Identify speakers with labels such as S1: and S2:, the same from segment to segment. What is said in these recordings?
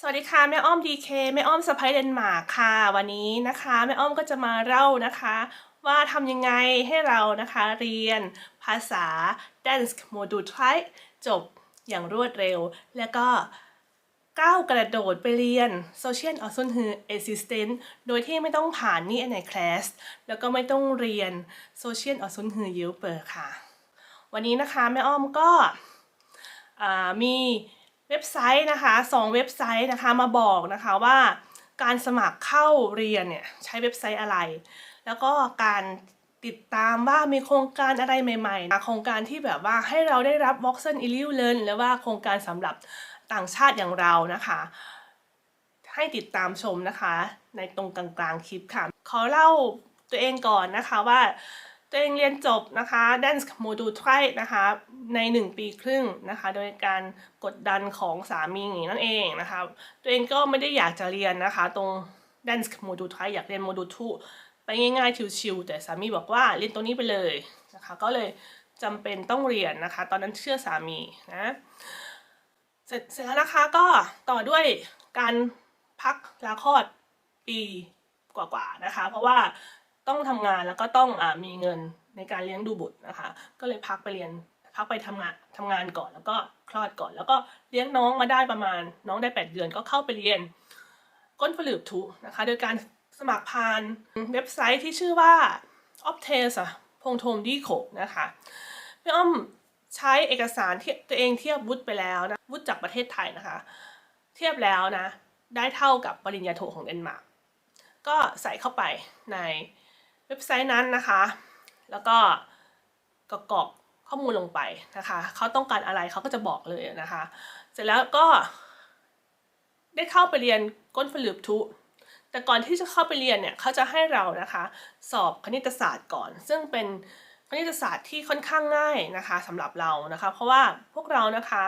S1: สวัสดีค่ะแม่อ้อมดีเคแม่อ้อมสะพายเดนมาร์กค่ะ วันนี้นะคะแม่อ้อมก็จะมาเล่านะคะ ว่าทำยังไงให้เรานะคะเรียนภาษา Dansk Modul 2จบอย่างรวดเร็ว แล้วก็ก้าวกระโดดไปเรียน Social o s u n h e Assistant โดยที่ไม่ต้องผ่านนี่ในคลาสแล้วก็ไม่ต้องเรียน Social o s u n h e y u p e r ค่ะ วันนี้นะคะแม่อ้อมก็มี เว็บไซต์นะคะสองเว็บไซต์นะคะมาบอกนะคะว่าการสมัครเข้าเรียนเนี่ยใช้เว็บไซต์อะไร แล้วก็การติดตามว่ามีโครงการอะไรใหม่ๆนะโครงการที่แบบว่าให้เราได้รับ v o x e n i l i u l e a r n หรือว่าโครงการสำหรับต่างชาติอย่างเรานะคะ ให้ติดตามชมนะคะ ในตรงกลางๆคลิปค่ะ ขอเล่าตัวเองก่อนนะคะว่า ตัวเองเรียนจบนะคะ Dance Module 2นะคะใน 1 ปีครึ่งนะคะ โดยการกดดันของสามีนั่นเองนะคะ ตัวเองก็ไม่ได้อยากจะเรียนนะคะ ตรง Dance Module 2อยากเรียน Module 2ไปง่ายๆชิวๆแต่สามีบอกว่าเรียนตัวนี้ไปเลยนะคะ ก็เลยจำเป็นต้องเรียนนะคะ ตอนนั้นเชื่อสามีนะเสร็จเสร็จแล้วนะคะก็ต่อด้วยการพักลาคลอดปีกว่าๆนะคะ เพราะว่า ต้องทำงานแล้วก็ต้องอมีเงินในการเลี้ยงดูบุตรนะคะ ก็เลยพักไปเรียนพักไปทำงานทำงานก่อนแล้วก็คลอดก่อน แล้วก็เลี้ยงน้องมาได้ประมาณน้องได้ 8 เดือนก็เข้าไปเรียน ก้นผลืบทุนะคะ โดยการสมัครผ่านเว็บไซต์ที่ชื่อว่า o p t e s พงโทมดีโขนะคะพี่อ้อมใช้เอกสารที่ตัวเองเทียบวุฒิไปแล้วนะวุฒิจากประเทศไทยนะคะ เทียบแล้วนะ ได้เท่ากับปริญญาโทของเดนมาร์กก็ใส่เข้าไปใน เว็บไซต์นั้นนะคะ แล้วก็กรอกข้อมูลลงไปนะคะเขาต้องการอะไรเขาก็จะบอกเลยนะคะ เสร็จแล้วก็ได้เข้าไปเรียนก้นฝลืบทุ แต่ก่อนที่จะเข้าไปเรียนเนี่ยเขาจะให้เรานะคะ สอบคณิตศาสตร์ก่อน ซึ่งเป็นคณิตศาสตร์ที่ค่อนข้างง่ายนะคะสำหรับเรานะคะ เพราะว่าพวกเรานะคะ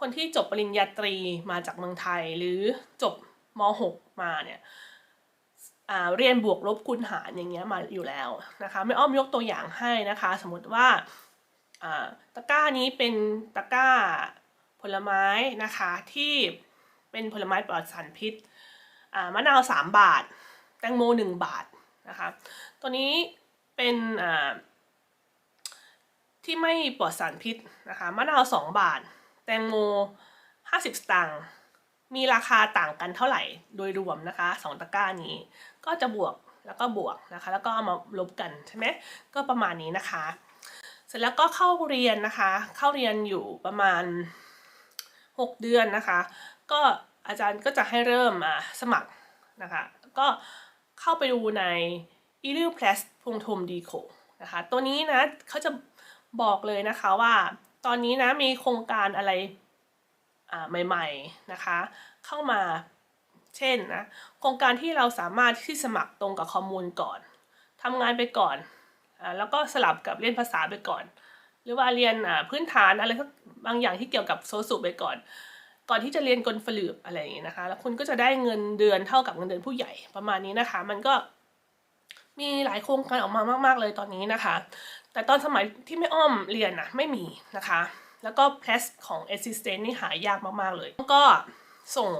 S1: คนที่จบปริญญาตรีมาจากเมืองไทยหรือจบม .6 มาเนี่ย เรียนบวกลบคูณหารอย่างเงี้ยมาอยู่แล้วนะคะไม่อ้อมยกตัวอย่างให้นะคะ สมมติว่าตะกร้านี้เป็นตะกร้าผลไม้นะคะที่เป็นผลไม้ปลอดสารพิษมะนาว 3 บาท แตงโม 1 บาทนะคะตัวนี้เป็นที่ไม่ปลอดสารพิษนะคะมะนาว 2 บาท แตงโม 50 สตางค์ มีราคาต่างกันเท่าไหร่โดยรวมนะคะสองตะกร้านี้ ก็จะบวกแล้วก็บวกนะคะ แล้วก็เอามาลบกันใช่ไหมก็ประมาณนี้นะคะ เสร็จแล้วก็เข้าเรียนนะคะ เข้าเรียนอยู่ประมาณ 6 เดือนนะคะ ก็อาจารย์ก็จะให้เริ่มมาสมัครนะคะ ก็เข้าไปดูใน e l u p l u s พงทมดีโคนะคะ ตัวนี้นะเขาจะบอกเลยนะคะว่า ตอนนี้นะมีโครงการอะไร ใหม่ๆนะคะ เข้ามาเช่นนะโครงการที่เราสามารถที่สมัครตรงกับข้อมูลก่อนทำงานไปก่อนอแล้วก็สลับกับเรียนภาษาไปก่อน หรือว่าเรียนพื้นฐานอะไรบางอย่างที่เกี่ยวกับโซสุไปก่อน ก่อนที่จะเรียนกลฝลืบอะไรอย่างนี้นะคะ แล้วคุณก็จะได้เงินเดือนเท่ากับเงินเดือนผู้ใหญ่ประมาณนี้นะคะ มันก็มีหลายโครงการออกมามาก ๆ เลยตอนนี้นะคะ แต่ตอนสมัยที่ไม่อ้อมเรียนนะไม่มีนะคะ แล้วก็เพลสของ Assistant นี่หายากมากๆเลย ก็ส่ง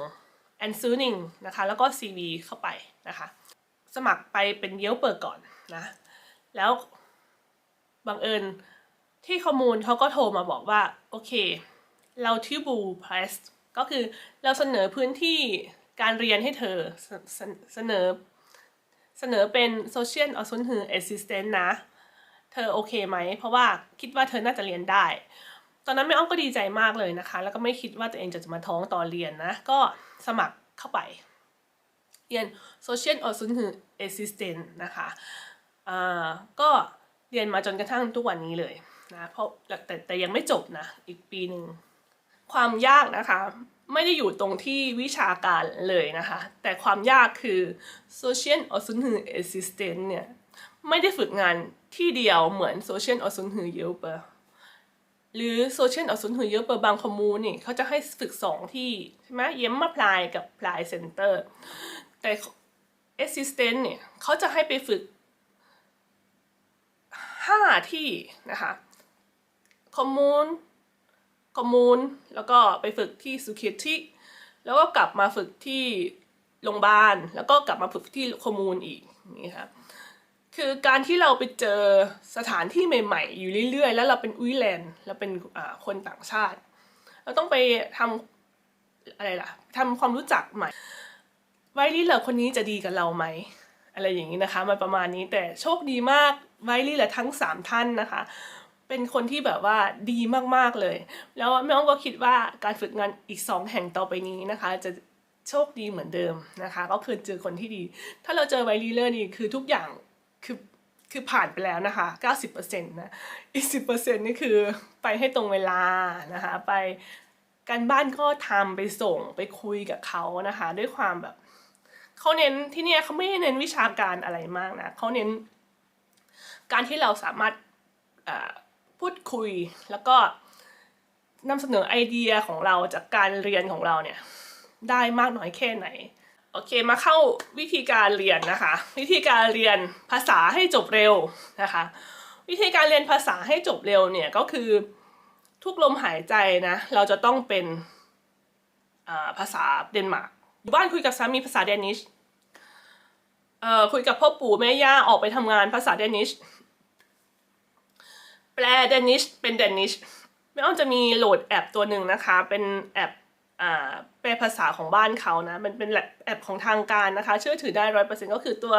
S1: a n s w e r i n g นะคะ แล้วก็ CV เข้าไปนะคะ สมัครไปเป็นเยลเปิดก่อนนะ แล้วบังเอิญที่ข้อมูลเขาก็โทรมาบอกว่า โอเค เราที่บูเพลสก็คือเราเสนอพื้นที่การเรียนให้เธอเสสนอเสนอเป็น Social o s u n h e Assistant นะ เธอโอเคไหม เพราะว่าคิดว่าเธอน่าจะเรียนได้ ตอนนั้นแม่อ้อมก็ดีใจมากเลยนะคะ แล้วก็ไม่คิดว่าตัวเองจะจะมาท้องตอนเรียนนะ ก็สมัครเข้าไป เรียน Social o s u n h e Assistant นะคะอ่าก็เรียนมาจนกระทั่งทุกวันนี้เลยนะเพราะแต่แต่ยังไม่จบนะอีกปีหนึ่งความยากนะคะ ไม่ได้อยู่ตรงที่วิชาการเลยนะคะ แต่ความยากคือ Social o s u n h e Assistant เนี่ยไม่ได้ฝึกงานที่เดียวเหมือน Social o s u n h e y e l p e r หรือ Social o s u n h e y e l p e r บางคอมมูนนี่เขาจะให้ฝึกสองที่ใช่ไหมเย็มมาพลายกับพลายเซ็นเตอร์แต่ Assistant เนี่ยเขาจะให้ไปฝึก5ที่นะคะคอมมูนคอมมูนแล้วก็ไปฝึกที่สุเคียที่แล้วก็กลับมาฝึกที่โรงพยาบาลแล้วก็กลับมาฝึกที่คอมมูนอีกนี้ครับ คือการที่เราไปเจอสถานที่ใหม่ๆ อยู่เรื่อยๆ แล้วเราเป็นอุ้ยแลนด์เราเป็นคนต่างชาติ เราต้องไปทำอะไรล่ะทำความรู้จักใหม่ไวลี่เหลอคนนี้จะดีกับเราไหม อะไรอย่างนี้นะคะมันประมาณนี้แต่โชคดีมากไวลี่เหลอทั้งสามท่านนะคะ เป็นคนที่แบบว่าดีมากๆเลย แล้วแม่อ้อมก็คิดว่าการฝึกงานอีกสองแห่งต่อไปนี้นะคะ จะโชคดีเหมือนเดิมนะคะ ก็คือเจอคนที่ดี ถ้าเราเจอไวลีเลอร์นี่คือทุกอย่าง คือคือผ่านไปแล้วนะคะ 90%นะ อีก 10%นี่คือไปให้ตรงเวลานะคะ ไปการบ้านก็ทำไปส่งไปคุยกับเขานะคะ ด้วยความแบบเขาเน้นที่เนี่ยเขาไม่ได้เน้นวิชาการอะไรมากนะเขาเน้น การที่เราสามารถพูดคุยแล้วก็นำเสนอไอเดียของเราจากการเรียนของเราเนี่ยได้มากน้อยแค่ไหน โอเคมาเข้าวิธีการเรียนนะคะ วิธีการเรียนภาษาให้จบเร็วนะคะ วิธีการเรียนภาษาให้จบเร็วเนี่ยก็คือทุกลมหายใจนะเราจะต้องเป็นภาษาเดนมาร์กอยู่บ้านคุยกับสามีภาษาเดนิชคุยกับพ่อปู่แม่ย่าออกไปทำงานภาษาเดนิชแปลเดนิชเป็นเดนิชแม่อ้อมจะมีโหลดแอปตัวหนึ่งนะคะ เป็นแอป อ่าแปลภาษาของบ้านเขานะ มันเป็นแอปของทางการนะคะ เชื่อถือได้ร้อยเปอร์เซ็นต์ก็คือตัว